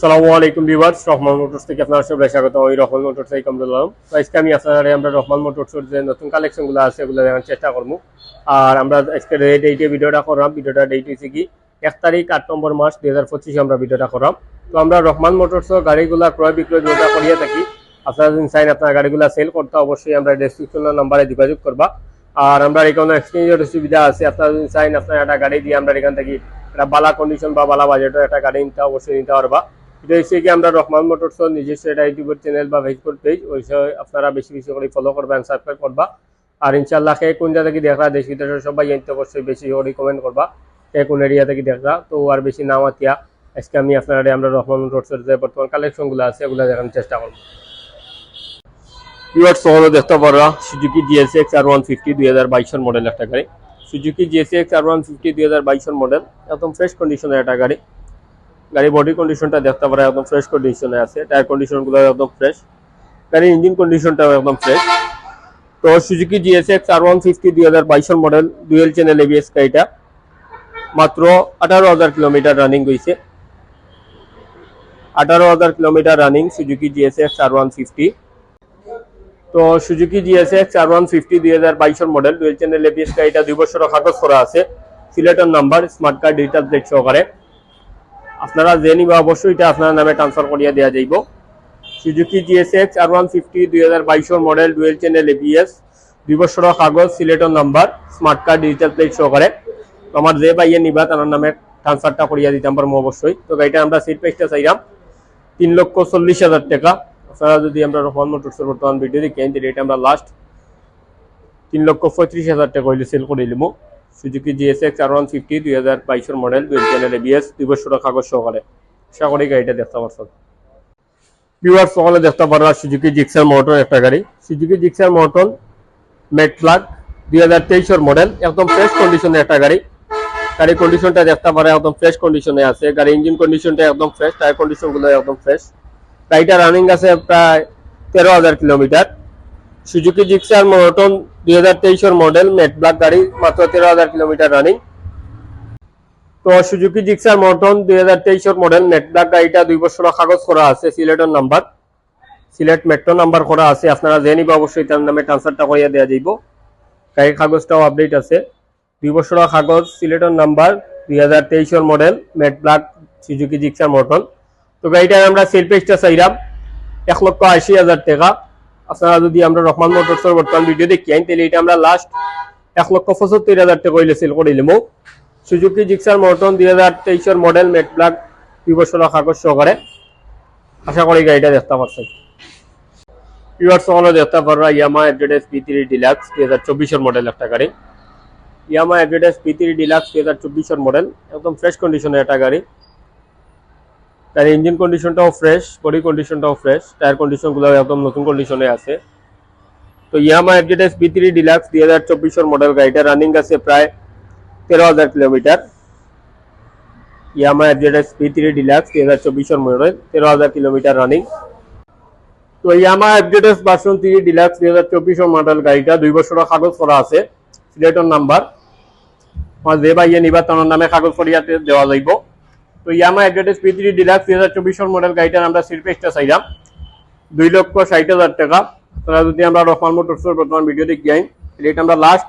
সালামু আলাইকুম viewers, Rahman motors থেকে আপনারা সবাই স্বাগত আমি রহমান মোটরস থেকে কামরুল আলম। আজকে আমি আপনারা আমরা রহমান মোটরসের যে নতুন কালেকশনগুলো আছে, এগুলো দেখার চেষ্টা করব। আর আমরা আজকে ডেট ভিডিওটা করলাম। ভিডিওটা ডেট হয়েছে কি? এক তারিখ আট নম্বর মাস দুই হাজার পঁচিশে আমরা ভিডিওটা করলাম। তো আমরা রহমান মোটরসের গাড়িগুলা ক্রয় বিক্রয় যেটা করিয়ে থাকি, আপনারা যদি চাইন আপনার গাড়িগুলা সেল করতে, অবশ্যই আমরা ডেসক্রিপশনের নাম্বারে যোগাযোগ করবা। আর আমরা এখানে এক্সচেঞ্জের সুবিধা আছে, আপনারা যদি চাইন আপনার একটা গাড়ি দিয়ে আমরা এখান থেকে একটা বালা কন্ডিশন বা বালা বাজেটের একটা গাড়ি নিতে, অবশ্যই নিতে পারবা। এটা হচ্ছে কি আমরা রহমান মোটরস নিজস্ব একটা ইউটিউবের চ্যানেল বা ফেসবুক পেজ ওই আপনারা বেশি বেশি করে ফলো করবেন সাবস্ক্রাইব করবা। আর ইনশাল্লাহ কে কোন জায়গা থেকে দেখা দেশ বিদেশের সবাই জানতে অবশ্যই বেশি করে কমেন্ট করবা। কে কোন এরিয়া থেকে দেখা তো আর বেশি নাম আতিয়া আজকে আমি আপনারা আমরা রহমান মোটরসের যে বর্তমান কালেকশনগুলো আছে এগুলো দেখানোর চেষ্টা করব। ভিউয়ার্স সহজে দেখতে পারবা Suzuki GSX R one fifty দুই হাজার বাইশের মডেল একটা গাড়ি। সুজুকি জিএসএক্স আর ওয়ান ফিফটি দুই হাজার বাইশের মডেল একদম ফ্রেশ কন্ডিশনের একটা গাড়ি। গাড়ি বডি কন্ডিশনটা দেখতে পারা, একদম ফ্রেশ কন্ডিশনে আছে টায়ার কন্ডিশনগুলো একদম ফ্রেশ গাড়ির ইঞ্জিন কন্ডিশনটাও একদম ফ্রেশ তো Suzuki GSX R one fifty দুই হাজার বাইশের মডেল ডুয়েল চ্যানেল এবিএস গাড়িটা মাত্র আঠারো হাজার কিলোমিটার রানিং হয়েছে আঠারো হাজার kilometre running Suzuki GSX R one fifty তো Suzuki GSX R one fifty দুই হাজার বাইশের মডেল ডুয়েল চ্যানেল এবিএস গাড়িটা দুই বছর কাগজ করা আছে। সিলেটের number smart card digital plate সহকারে। আপনারা যে নিবা অবশ্যই এটা আপনার নামে ট্রান্সফার করিয়া দেওয়া যাইব। Suzuki GSX R one fifty দুই হাজার বাইশের মডেল ডুয়েল চ্যানেল এবিএস দুই কাগজ, সিলেটের number smart card digital plate সহকারে তো আমার যে বাইয়ে নিবা তার নামে ট্রান্সফারটা করিয়া দিতাম পারব অবশ্যই। তো গাড়িটা আমরা সিট প্রাইসটা চাইলাম তিন লক্ষ চল্লিশ হাজার টাকা। আপনারা যদি আমরা রহমান মোটরসের বর্তমান ভিডিও দেখি তাহলে এটা আমরা লাস্ট তিন লক্ষ পঁয়ত্রিশ হাজার টাকা হইলে সেল করে দিলাম Suzuki GSX R one fifty দুই হাজার বাইশের মডেল দুই চ্যানেল এবিএস দুই বছর কাগজ সহকারে আশা করি গাড়িটা দেখতে পারছেন ভিউয়ার সকলে দেখতে পারা সুজুকি জিক্সার মোটর একটা গাড়ি সুজুকি জিক্সার মেট ফ্লাগ দুই হাজার তেইশের মডেল একদম ফ্রেশ কন্ডিশনের একটা গাড়ি গাড়ির কন্ডিশনটা দেখতে পারে একদম ফ্রেশ কন্ডিশনে আছে গাড়ির ইঞ্জিন কন্ডিশনটা একদম ফ্রেশ টায়ার কন্ডিশনগুলো একদম ফ্রেশ গাড়িটা রানিং আছে প্রায় তেরো হাজার কিলোমিটার সুজুকি জিক্সার মোটন দুই হাজার তেইশের মডেল মেট ব্ল্যাক গাড়ি, মাত্র তেরো হাজার কিলোমিটার রানিং তো সুজুকি জিক্সার মোটন দুই হাজার তেইশের মডেল মেট ব্ল্যাক গাড়িটা দুই বছর কাগজ করা আছে, সিলেটের নাম্বার সিলেট মেট্রো নাম্বার করা আছে, আপনারা যে নিবে অবশ্যই তার নামে ট্রান্সফারটা করিয়া দেওয়া যাইব। গাড়ির কাগজটাও আপডেট আছে। দুই বছর কাগজ, সিলেটের নাম্বার দুই হাজার তেইশের model matte black Suzuki Gixxer মোটন তো গাড়িটার আমরা সেল প্রাইসটা চাইলাম এক লক্ষ আশি হাজার টাকা। আপনারা যদি আমরা রহমান মোটরসের বর্তমান ভিডিও দেখি, আইন তাহলে এটা আমরা লাস্ট এক লক্ষ পঁচাত্তর হাজার টাকা হইলে সেল করে দিলাম সুজুকি জিক্সার মোটন দুই হাজার তেইশের মডেল মেট ব্ল্যাক দুই বছর কাগজ সহকারে। আশা করি গাড়িটা দেখতে পাচ্ছেন দেখতে পারবা Yamaha address P three deluxe দুই হাজার চব্বিশের মডেল একটা গাড়ি। Yamaha address P three deluxe দুই হাজার চব্বিশের মডেল একদম ফ্রেশ কন্ডিশনের একটা গাড়ি। তার ইঞ্জিন কন্ডিশনটাও ফ্রেশ বডি কন্ডিশনটাও ফ্রেশ টায়ার কন্ডিশনগুলো একদম নতুন কন্ডিশনে আছে। তো Yamaha FZS V three deluxe দুই হাজার চব্বিশের মডেল গাড়িটা রানিং আছে প্রায় তেরো হাজার kilometre. Yamaha FZS V three deluxe দুই হাজার চব্বিশের মডেল তেরো হাজার কিলোমিটার রানিং তো Yamaha FZS version three deluxe দুই হাজার চব্বিশের মডেল গাড়িটা দুই বছর কাগজ করা আছে, সিলেটর নাম্বার যে বাইয়ে নিবা, তার নামে কাগজ করিয়াতে দেওয়া যাইব। তো Yamaha advertise P three deluxe দুই হাজার চব্বিশের মডেল গাড়িটার আমরা সিট প্রাইসটা চাইলাম। দুই লক্ষ ষাট হাজার টাকা। তারা যদি আমরা রহমান মোটরসের বর্তমান ভিডিও দেখি যাই এটা আমরা লাস্ট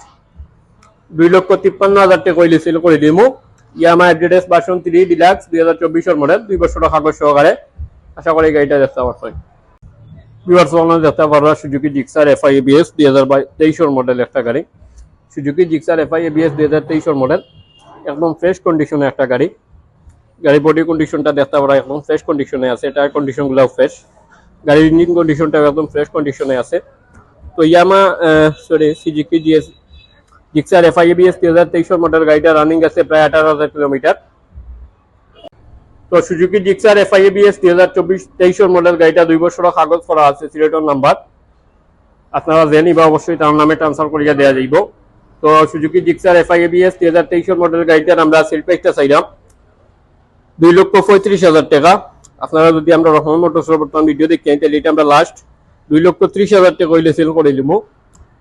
দুই লক্ষ তিপ্পান্ন হাজার টাকা হইলে সেল করে দিমু। Yamaha advertise version three deluxe দুই হাজার চব্বিশের মডেল দুই বছর কাগজ সহকারে। আশা করি গাড়িটা দেখতে মডেল একদম ফ্রেশ কন্ডিশনে একটা গাড়ি। গাড়ির বডি কন্ডিশনটা দেখতে পারা একদম ফ্রেশ কন্ডিশনে আছে। টায়ার কন্ডিশনগুলোও ফ্রেশ গাড়ির ইঞ্জিন কন্ডিশনটাও একদম ফ্রেশ কন্ডিশনে আছে। তো Yamaha sorry Suzuki GS Gixxer FI ABS দুই হাজার তেইশের মডেল গাড়িটা রানিং আছে প্রায় আঠারো হাজার কিলোমিটার তো সুজুকি জিক্সার এফআইএবিএস দুই হাজার চব্বিশ তেইশের মডেল গাড়িটা দুই বছর কাগজ করা আছে সিলেটর নাম্বার আপনারা যে নিবা, অবশ্যই তার নামে ট্রান্সফার করিয়া দেওয়া যাইব। তো সুজুকি জিক্সার এফআইএবিএস দুই হাজার তেইশের মডেল গাড়িটার আমরা সেল প্রাইসটা চাইলাম। দুই লক্ষ পঁয়ত্রিশ হাজার টাকা। আপনারা যদি আমরা রহমান মোটরসের বর্তমান ভিডিও দেখি, তাহলে এটা আমরা লাস্ট দুই লক্ষ ত্রিশ হাজার টাকা হইলে সেল করে দিব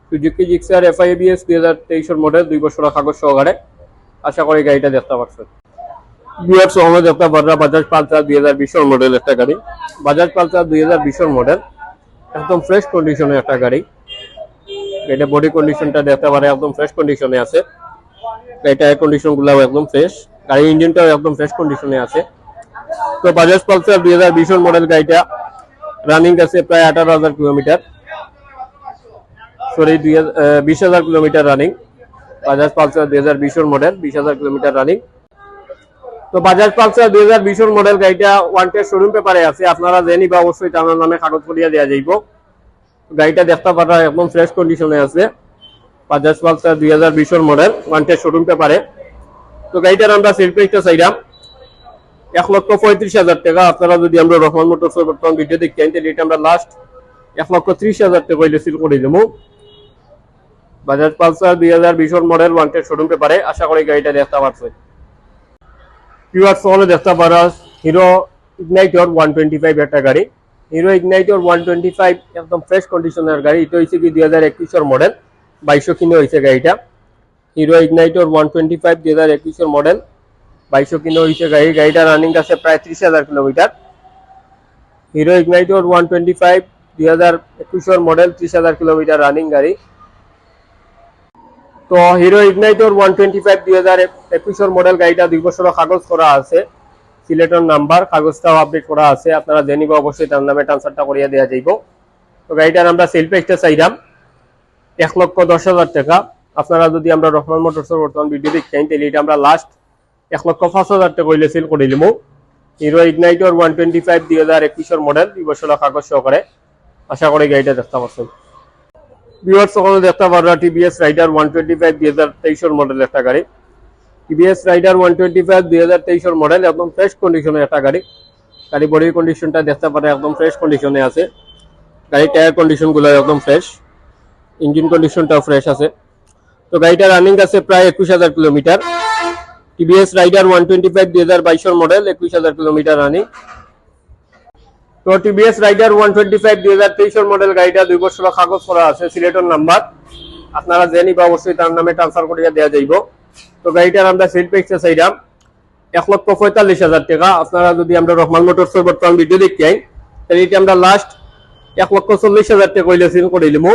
সুজুকি জিক্সার এফআইবিএস দুই হাজার তেইশের মডেল দুই বছর কাগজ সহকারে। আশা করি গাড়িটা দেখতে পাচ্ছেন বিয়ার সহমত একটা বড় বাজাজ পালসার দুই হাজার বিশের মডেল একটা গাড়ি। বাজাজ পালসার দুই হাজার বিশের মডেল একদম ফ্রেশ কন্ডিশনে একটা গাড়ি। এটা বডি কন্ডিশনটা দেখতে পারে, একদম ফ্রেশ কন্ডিশনে আছে। এটা কন্ডিশন গুলাও একদম ফ্রেশ গাড়ির ইঞ্জিনটাও একদম ফ্রেশ কন্ডিশনে আছে। তো বাজাজ পালসার দুই হাজার বিশের মডেল গাড়িটা রানিং আছে প্রায় আঠারো হাজার কিলোমিটার সরি দুই বিশ হাজার কিলোমিটার রানিং বাজাজ পালসার দুই হাজার মডেল বিশ হাজার কিলোমিটার রানিং তো বাজাজ পালসার দুই হাজার বিশের মডেল গাড়িটা ওয়ান টেস্ট শোরুম পেপারে আছে। আপনারা জেনি বা অবশ্যই তার নামে কাগজ করিয়া দেওয়া যাইব। গাড়িটা দেখতে পারা একদম ফ্রেশ কন্ডিশনে আছে। বাজাজ পালসার দুই হাজার বিশের মডেল ওয়ান টেস্ট শোরুম পেপারে তো গাড়িটার আমরা সেল প্রাইসটা চাইলাম এক লক্ষ পঁয়ত্রিশ হাজার টাকা। আপনারা যদি আমরা রহমান মোটরস বর্তমান ভিডিও দেখতে তাহলে এটা আমরা লাস্ট এক লক্ষ ত্রিশ হাজার টাকা হইলে সিল করে দেবো বাজাজ পালসার দুই হাজার বিশের মডেল ওয়ান টেস্ট শোরুম পেপারে আশা করি গাড়িটা দেখতে পারছে। ভিউয়ার্স হলে দেখতে পারা Hero Ignitor one twenty five একটা গাড়ি। Hero Ignitor one twenty five একদম ফ্রেশ কন্ডিশনের গাড়ি। এটা হয়েছে কি দুই হাজার একুশের মডেল বাইশশো কিনে হয়েছে গাড়িটা। Hero Ignitor one twenty five দুই হাজার একুশের মডেল বাইশশো কিনে হয়েছে গাড়ি। গাড়িটা রানিং আছে প্রায় ত্রিশ হাজার kilometre. Hero Ignitor one twenty five দুই হাজার একুশের মডেল ত্রিশ হাজার কিলোমিটার রানিং গাড়ি। তো Hero Ignitor one twenty five দুই হাজার একুশের মডেল গাড়িটা দুই বছরের কাগজ করা আছে। সিলেটের নাম্বার কাগজটাও আপডেট করা আছে। আপনারা জেনিব অবশ্যই তার নামে ট্রান্সফারটা করিয়া দেওয়া যাইব। তো গাড়িটার আমরা সেল প্রাইসটা চাইলাম, এক লক্ষ দশ হাজার টাকা। আপনারা যদি আমরা রহমান মোটরসের বর্তমান ভিডিও দেখতেন তাহলে এটা আমরা লাস্ট এক লক্ষ পাঁচ হাজার টাকা হইলে সেল করে দিলাম Hero Ignitor one twenty five দুই হাজার একুশের মডেল বছরের কাগজ সহকারে। আশা করি গাড়িটা দেখতে পাচ্ছেন। ভিউয়ার্স সকলে দেখতে পারবা TVS Raider one twenty five দুই হাজার তেইশের মডেল একটা গাড়ি। TVS Raider one twenty five দুই হাজার তেইশের মডেল একদম ফ্রেশ কন্ডিশনের একটা গাড়ি। গাড়ি বডির কন্ডিশনটা দেখতে পারে, একদম ফ্রেশ কন্ডিশনে আছে। গাড়ির টায়ার কন্ডিশনগুলো একদম ফ্রেশ ইঞ্জিন কন্ডিশনটাও ফ্রেশ আছে। তো গাড়িটা রানিং আছে প্রায় একুশ হাজার kilometre. TVS Raider one twenty five দুই হাজার বাইশের মডেল একুশ হাজার কিলোমিটার রানিং তো TVS Raider one twenty five দুই হাজার তেইশের মডেল গাড়িটা দুই বছর কাগজ করা আছে, সিলেটের নাম্বার। আপনারা জেনি বা অবশ্যই তার নামে ট্রান্সফার করিয়া দেওয়া যাইব। তো গাড়িটার আমরা সেল পেয়েছে চাইলাম এক লক্ষ পঁয়তাল্লিশ হাজার টাকা। আপনারা যদি আমরা রহমান মোটরস বর্তমান ভিডিও দেখতে আই তাহলে এটা আমরা লাস্ট এক লক্ষ চল্লিশ হাজার টাকা হইলে সেল করে দিলাম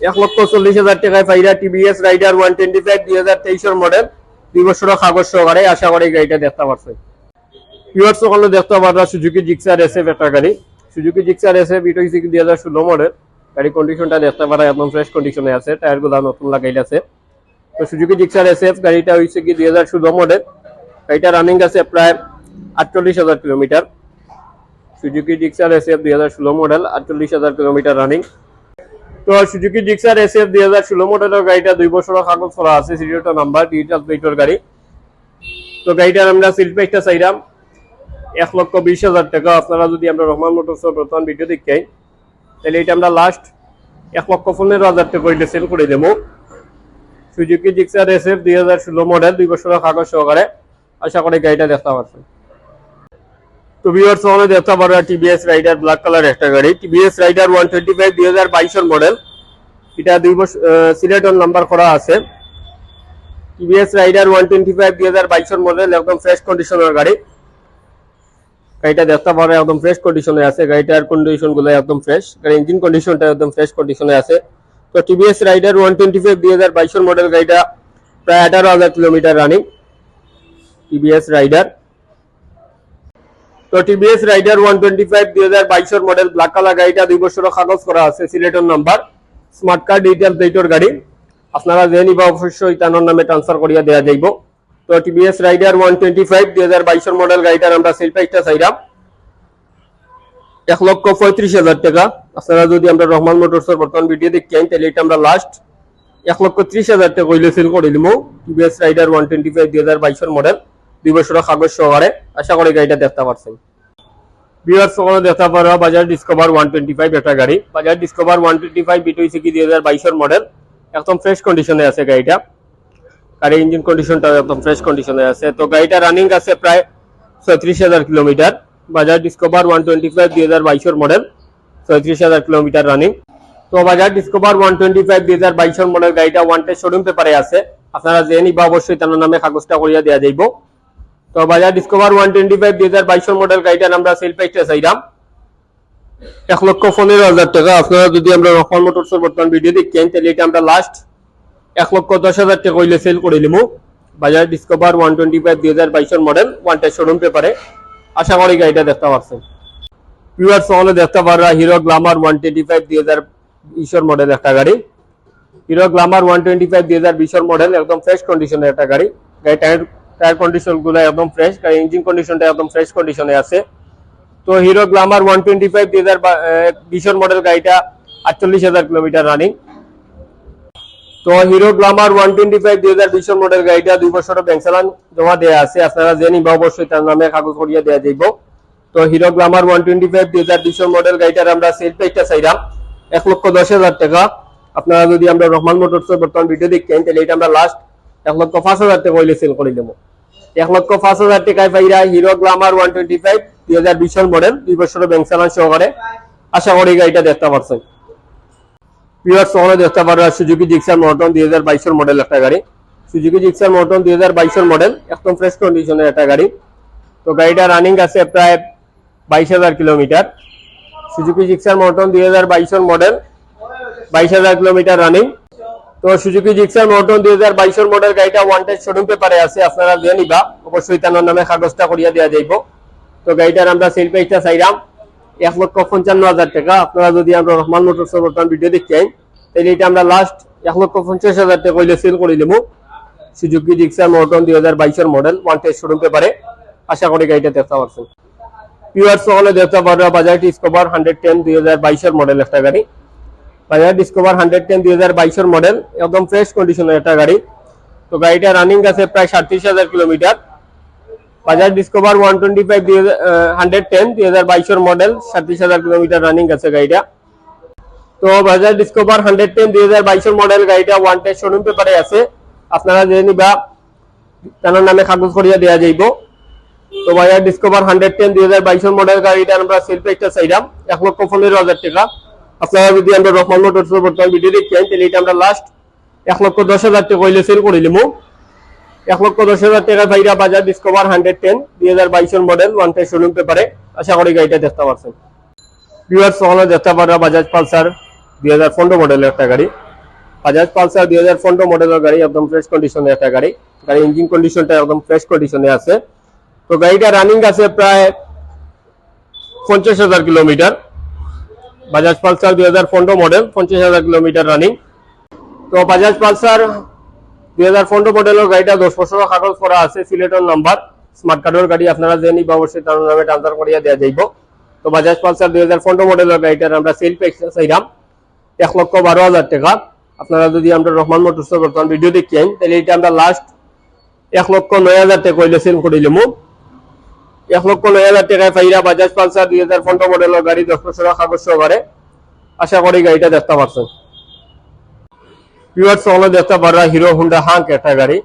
এক লক্ষ চল্লিশ হাজার টাকায় পাইরা TVS Raider one twenty five দুই হাজার তেইশের মডেল দুই বছরের কাগজ সহকারে আশা করি গাড়িটা দেখতে পারছে। পিওর সকলে দেখতে পারবা সুজুকি জিক্সার এসএফ একটা গাড়ি। সুজুকি জিক্সার এসএফ এটা হচ্ছে দুই হাজার ষোলো মডেল গাড়ি কন্ডিশনটা দেখতে পারা, একদম ফ্রেশ কন্ডিশনে আছে টায়ারগুলা নতুন লাগাইল আছে। তো সুজুকি জিক্সার এসএফ গাড়িটা হচ্ছে কি দুই হাজার ষোলো মডেল গাড়িটা রানিং আছে প্রায় আটচল্লিশ হাজার কিলোমিটার। সুজুকি জিক্সার এসএফ দুই হাজার ষোলো মডেল আটচল্লিশ হাজার কিলোমিটার রানিং তো সুজুকি জিক্সার এসএফ দুই হাজার ষোলো মডেলের গাড়িটা দুই বছরের কাগজ করা আছে। সিরিয়ালটা নাম্বার ডিজিটাল প্লেটের গাড়ি। তো গাড়িটার আমরা সিল প্রাইসটা চাইলাম এক লক্ষ বিশ হাজার টাকা। আপনারা যদি আমরা রহমান মোটরস বর্তমান ভিডিও দেখতে তাহলে এটা আমরা লাস্ট এক লক্ষ পনেরো হাজার টাকা হইলে সেল করে দেবো। সুজুকি জিক্সার এসএফ দুই হাজার ষোলো মডেল দুই বছরের কাগজ সহকারে আশা করি গাড়িটা দেখতে পাচ্ছেন তো ভিউয়ার সামনে দেখতে পারো টিভিএস রাইডার ব্ল্যাক কালার একটা গাড়ি। TVS Raider one twenty five দুই হাজার বাইশের মডেল এটা দুই বছর সিলেটন নাম্বার করা আছে। TVS Raider one twenty five দুই হাজার বাইশের মডেল একদম ফ্রেশ কন্ডিশনের গাড়ি। গাড়িটা দেখতে পারো একদম ফ্রেশ কন্ডিশনে আছে। গাড়িটার কন্ডিশনগুলো একদম ফ্রেশ গাড়ি ইঞ্জিন কন্ডিশনটা একদম ফ্রেশ কন্ডিশনে আছে। তো TVS Raider one twenty five দুই হাজার বাইশের মডেল গাড়িটা প্রায় আঠারো হাজার কিলোমিটার রানিং টিভিএস রাইডার তো TVS Raider one twenty five দুই হাজার বাইশের মডেল ব্ল্যাক কালার গাড়িটা দুই বছর কাগজ করা আছে, সিলেটের নাম্বার স্মার্ট কার্ড ডিটেল প্লেটের গাড়ি। আপনারা যে নিবা অবশ্যই তার নামে ট্রান্সফার করিয়া দেওয়া যাইব। তো TVS Raider one twenty five দুই হাজার বাইশের মডেল গাড়িটার আমরা সেল প্রাইসটা চাইলাম এক লক্ষ পঁয়ত্রিশ হাজার টাকা। আপনারা যদি আমরা রহমান মোটরসের বর্তমান ভিডিও দেখতে আইন, তাহলে এটা আমরা লাস্ট এক লক্ষ ত্রিশ হাজার টাকা হইলে সেল করে দিব TVS Raider one twenty five দুই হাজার বাইশের মডেল দুই বছরের সহকারে আশা করি গাড়িটা দেখতে পারছেন। দেখতে বাজার ডিসকভার ওয়ান টোয়েন্টি ফাইভ একটা গাড়ি। Bajaj Discover one twenty five bit হয়েছে কি দুই হাজার বাইশের মডেল একদম ফ্রেশ কন্ডিশনে আছে গাড়িটা। ইঞ্জিন একদম ফ্রেশ কন্ডিশনে আছে। তো গাড়িটা রানিং আছে প্রায় হাজার kilometre. Bajaj Discover one twenty five দুই হাজার বাইশের মডেল ছয়ত্রিশ হাজার কিলোমিটার রানিং তো বাজার ডিসকভার ওয়ান টোয়েন্টি ফাইভ দুই হাজার বাইশের মডেল গাড়িটা ওয়ান টেস্ট শোরুম পেপারে আছে। আপনারা যে নিবা অবশ্যই তার নামে কাগজটা করিয়া দেওয়া যাইব। তো Bajaj Discover one twenty five দুই হাজার বাইশের মডেল গাড়িটার আমরা সেল প্রাইসটা চাইলাম। এক লক্ষ পনেরো হাজার টাকা। আপনারা যদি আমরা রকম মোটরসের বর্তমান ভিডিও দেখেন, তাহলে এটা আমরা লাস্ট এক লক্ষ দশ হাজার টাকা হইলে সেল করে নিবো Bajaj Discover one twenty five দুই হাজার বাইশের মডেল ওয়ান টাইপ শোরুম পেপারে। আশা করি গাড়িটা দেখতে পাচ্ছেন পিওর সহলে দেখতে পাররা Hero Glamour one twenty five দুই হাজার বিশের মডেল একটা গাড়ি। Hero Glamour one twenty five দুই হাজার বিশের মডেল একদম ফ্রেশ কন্ডিশনের একটা গাড়ি। গাড়ি টায়ার কন্ডিশনগুলো একদম ফ্রেশ গাড়ি ইঞ্জিন কন্ডিশনটা একদম ফ্রেশ কন্ডিশনে আছে। তো Hero Glamour one twenty five দুই হাজার বিশের মডেল গাড়িটা আটচল্লিশ হাজার কিলোমিটার রানিং তো Hero Glamour one twenty five দুই হাজার বিশের মডেল গাড়িটা দুই বছরের ব্যাংক চালান জমা দেওয়া আছে। আপনারা যে নিবা, অবশ্যই তার নামে কাগজ করিয়া দেওয়া যাইব। তো Hero Glamour one twenty five দুই হাজার বিশের মডেল গাড়িটার আমরা সেল প্রাইসটা চাইলাম এক লক্ষ দশ হাজার টাকা। আপনারা যদি আমরা রহমান মোটরসের বর্তমান ভিডিও দেখেন, তাহলে এটা আমরা লাস্ট এক লক্ষ পাঁচ হাজার টাকা হইলে সেল করে দেবো। এক লক্ষ পাঁচ হাজার টাকায় পাইরা Hero Glamour one twenty five দুই হাজার বিশের মডেল দুই বছরের ব্যাংক চালান সহকারে। আশা করি গাড়িটা দেখতে পাচ্ছেন পিওর শহরে দেখতে পারো সুজুকি জিক্সার মটন দুই হাজার বাইশের মডেল একটা গাড়ি। সুজুকি জিক্সার মটন দুই হাজার বাইশের মডেল একদম ফ্রেশ কন্ডিশনের একটা গাড়ি। তো গাড়িটা রানিং আছে প্রায় বাইশ হাজার কিলোমিটার। সুজুকি জিক্সার মটন দুই হাজার বাইশের মডেল বাইশ হাজার কিলোমিটার রানিং তো সুজুকি জিক্সার মটন দুই হাজার বাইশের মডেল গাড়িটা ওয়ান টেস্ট শোরুম পেপারে আছে, আপনারা দিয়ে নিবা। অবশ্যই তার নামে কাগজটা করিয়া দেওয়া যাইব। তো গাড়িটার আমরা সেল প্রাইসটা চাইলাম এক লক্ষ পঞ্চান্ন হাজার টাকা। আপনারা যদি আমরা রহমান মোটরসের বর্তমান ভিডিও দেখেন তাহলে এটা আমরা লাস্ট এক লক্ষ পঞ্চাশ হাজার টাকা হইলে সেল করে নেব সুজুকি জিক্সার মটন দুই হাজার বাইশের মডেল ওয়ান টেস্ট শোরুম পেপারে আশা করি গাড়িটা দেখতে পারছেন। পিওর সহলে দেখতে পারবে বাজাজ ডিসকভার হান্ড্রেড টেন দুই হাজার বাইশের মডেল একটা গাড়ি। বাজাজ ডিসকভার হান্ড্রেড টেন দুই মডেল একদম ফ্রেশ কন্ডিশনের একটা গাড়ি। তো গাড়িটা রানিং আছে প্রায় সাতত্রিশ হাজার kilometre. Bajaj Discover one twenty five দুই হান্ড্রেড টেন দুই হাজার বাইশের মডেল সাতত্রিশ হাজার কিলোমিটার রানিং আছে গাড়িটা। তো বাজাজ ডিসকভার হান্ড্রেড টেন দুই হাজার বাইশের মডেল গাড়িটা ওয়ান টেস্ট শোরুম পেপারে আছে। আপনারা যে নিবা তার নামে কাগজ করিয়া দেওয়া যাইব। তো বাজাজ ডিসকভার হান্ড্রেড টেন দুই হাজার বাইশের মডেল গাড়িটা আমরা সেল প্রাইসটা চাইলাম, এক লক্ষ পনেরো হাজার টাকা। আপনারা যদি আমরা রহমান মোটরস বর্তমান ভিডিও দেখেন, তাহলে এটা আমরা লাস্ট এক লক্ষ দশ হাজার টাকা হইলে সেল করে নিবো এক লক্ষ দশ হাজার টাকা ভাইরা বাজার ডিসকভার হান্ড্রেড টেন দুই হাজার বাইশের মডেল ওয়ান টাই শোরুম পেপারে আশা করি গাড়িটা দেখতে পাচ্ছেন ভিউয়ার সহলে দেখতে পারা বাজাজ পালসার দুই হাজার পনেরো মডেলের একটা গাড়ি। বাজাজ পালসার দুই হাজার পনেরো মডেলের গাড়ি, একদম ফ্রেশ কন্ডিশনে একটা গাড়ি। গাড়ি ইঞ্জিন কন্ডিশনটা একদম ফ্রেশ কন্ডিশনে আছে। তো গাড়িটা রানিং আছে প্রায় পঞ্চাশ হাজার কিলোমিটার। বাজাজ পালসার দুই হাজার পনেরো মডেল পঞ্চাশ হাজার কিলোমিটার রানিং তো বাজাজ পালসার দুই হাজার পনেরো মডেলের গাড়িটা দশ বছরের কাগজ করা আছে সিলেটের নাম্বার স্মার্ট কার্ডের গাড়ি আপনারা যে নিবা অবশ্যই তার নামে ট্রান্সফার করিয়া দেওয়া যাইব। তো বাজাজ পালসার দুই হাজার পনেরো মডেলের গাড়িটার আমরা সেল প্রাইস চাইলাম এক লক্ষ বারো হাজার টাকা। আপনারা যদি আমরা রহমান মোটরসের বর্তমান ভিডিও দেখেন তাহলে এটা আমরা লাস্ট এক লক্ষ নয় হাজার টাকা সেল করিলাম এক লক্ষ নয় হাজার টাকায় পাইরা বাজাজ পালসার দুই হাজার পনেরো মডেলের গাড়ি দশ বছরের কাগজ সহকারে আশা করি গাড়িটা দেখতে পাচ্ছেন পিওর সহলে দেখতে পারা, হিরো হুন্ডা হাঙ্ক একটা গাড়ি।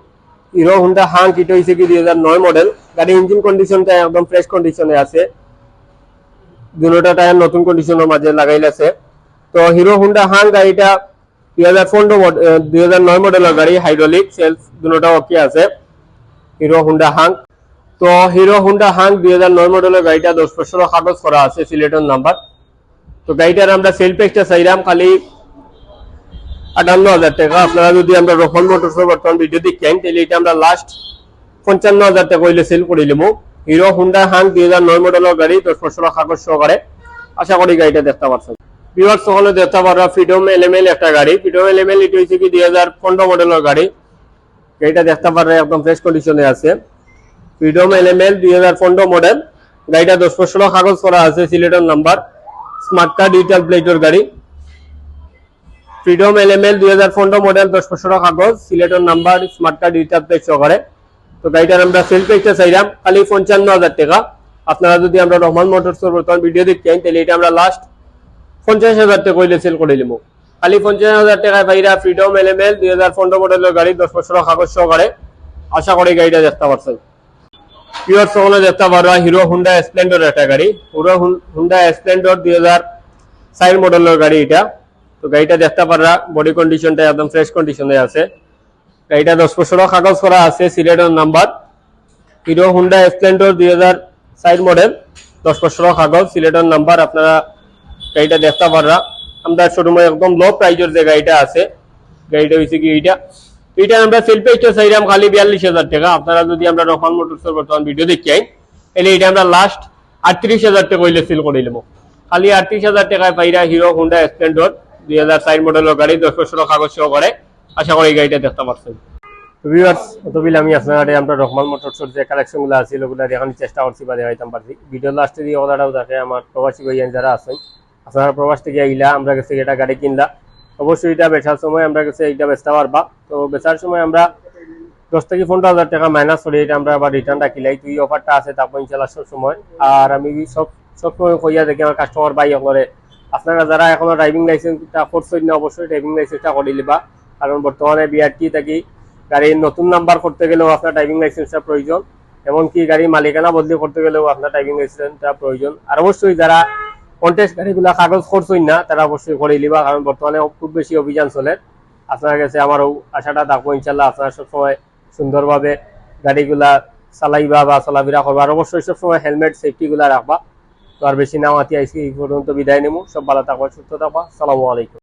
হিরো হুন্ডা হাঙ্ক, এটা হয়েছে কি দুই হাজার নয় মডেল গাড়ি ইঞ্জিন কন্ডিশনটা একদম ফ্রেশ কন্ডিশনে আছে। দুটা টায়ার নতুন কন্ডিশনের মাঝে লাগাইলাছে। তো হিরো হুন্ডা হাঙ্ক গাড়িটা দুই হাজার পনেরো দুই হাজার নয় মডেলের গাড়ি হাইড্রোলিক সেলফ দুটা ওকে আছে। Hero Honda Hunk. তো হিরো হুন্ডা হাঙ্ক দুই হাজার নয় মডেলের গাড়িটা দশ বছরের কাগজ করা আছে, সিলেটের নাম্বার। তো গাড়িটার আমরা সেল প্যাকটা চাইলাম খালি আটান্ন হাজার টাকা। আপনারা যদি আমরা রহমান মোটরস বর্তমান ভিডিও দেখেন, তাহলে এটা আমরা লাস্ট পঞ্চান্ন হাজার টাকা হইলে সেল করে নেব হিরো হুন্ডা হাং দুই হাজার নয় মডেলের গাড়ি দশ বছর কাগজ সহকারে। আশা করি গাড়িটা দেখতে পাচ্ছেন বিভাগ সকলে দেখতে পারো ফ্রিডম এলএমএল একটা গাড়ি। ফ্রিডম এলএমএল এটি হয়েছে কি দুই হাজার পনেরো মডেলের গাড়ি। গাড়িটা দেখতে পারে একদম ফ্রেশ কন্ডিশনে আছে। ফ্রিডম এলএমএল দুই হাজার পনেরো মডেল গাড়িটা দশ বছর কাগজ করা আছে, সিলেটের নাম্বার স্মার্ট কার্ড ডিজিটাল প্লেটের গাড়ি। ফ্রিডম এলএমএল দুই হাজার পনেরো মডেল দশ বছর কাগজ, সিলেটের number smart card digital plate সহকারে তো গাড়িটার আমরা সেল প্রাইসটা চাইলাম, খালি পঞ্চান্ন হাজার টাকা। আপনারা যদি আমরা রহমান মোটরস বর্তমান ভিডিও দেখছেন তাহলে এটা আমরা লাস্ট পঞ্চাশ হাজার টাকা হইলে সেল করে নিব খালি পঞ্চাশ হাজার টাকায় ভাইরা ফ্রিডম এলএমএল দুই হাজার পনেরো মডেলের গাড়ি দশ বছর কাগজ সহকারে আশা করি গাড়িটা দেখতে পাচ্ছেন পিওর সহলে দেখতে পারবা হিরো হুন্ডা স্প্লেন্ডার একটা গাড়ি। হিরো হুন্ডা স্প্লেন্ডার দুই হাজার চার মডেলের গাড়ি এটা। তো গাড়িটা দেখতে পাররা বডি কন্ডিশনটা একদম ফ্রেশ কন্ডিশনে আছে। গাড়িটা দশ বছর কাগজ করা আছে সিলেটের নাম্বার হিরো হুন্ডা স্প্লেন্ডর দুই হাজার সাইড মডেল দশ বছর কাগজ সিলেটের নাম্বার আপনারা গাড়িটা দেখতে পাররা। আমরা শোরুমে একদম লো প্রাইজের যে গাড়িটা আছে, গাড়িটা হয়েছে কি এইটা? এইটা আমরা সেল পেজটা চাইলাম খালি বিয়াল্লিশ হাজার টাকা। আপনারা যদি আমরা রহমান মোটরসের বর্তমান ভিডিও দেখি আইন তাহলে এটা আমরা লাস্ট আটত্রিশ হাজার টাকা হইলে সেল করে নেব। খালি আটত্রিশ হাজার টাকায় পাইরা হিরো হুন্ডা স্প্লেন্ডর দুই হাজার সাইড মডেলের গাড়ি, দশ বছর কাগজ সহ করে। আশা করি এই গাড়িটা দেখতে পাচ্ছেন ভিউয়ার্স অতবিল, আমি আপনার আমরা রহমান মোটরসের যে কালেকশনগুলো আছে ওগুলো দেখানোর চেষ্টা করছি বা দেখাইতাম পারছি। ভিডিও লাস্টে দিয়ে কথাটাও থাকে, আমার প্রবাসী ভাইয়ান যারা আছেন, আপনারা প্রবাস থেকে আইলা, আমরা কাছে এটা গাড়ি কিনলা। অবশ্যই এটা বেচার সময় আমরা কাছে এটা বেচতে পারবা। তো বেচার সময় আমরা দশ থেকে পনেরো হাজার টাকা মাইনাস করে এটা আমরা আবার রিটার্ন রাখিলাই। তুই অফারটা আছে তারপর ইনশাল্লাহ সময়। আর আমি সব সবসময় কইয়া দেখি আমার কাস্টমার বাই করে আপনারা যারা এখনও ড্রাইভিং লাইসেন্সটা করছেন না, অবশ্যই ড্রাইভিং লাইসেন্সটা করে নিবা। কারণ বর্তমানে বিআরটি থাকি, গাড়ির নতুন নাম্বার করতে গেলেও আপনার ড্রাইভিং লাইসেন্সটা প্রয়োজন। এমনকি গাড়ির মালিকানা বদলি করতে গেলেও আপনার ড্রাইভিং লাইসেন্সটা প্রয়োজন। আর অবশ্যই যারা কন্টেস্ট গাড়িগুলা কাগজ করছই না, তারা অবশ্যই করে লিবা কারণ বর্তমানে খুব বেশি অভিযান চলে। আপনার কাছে আমারও আশাটা থাকব ইনশাল্লাহ আপনারা সবসময় সুন্দরভাবে গাড়িগুলা চালাইবা বা চলাফেরা করবা, আর অবশ্যই সবসময় হেলমেট সেফটিগুলা রাখবা। তো আর বেশি নামাতি আইসি এই পর্যন্ত বিদায় নেব সব ভালো থাকবা সুস্থ থাকবা সালামু আলাইকুম।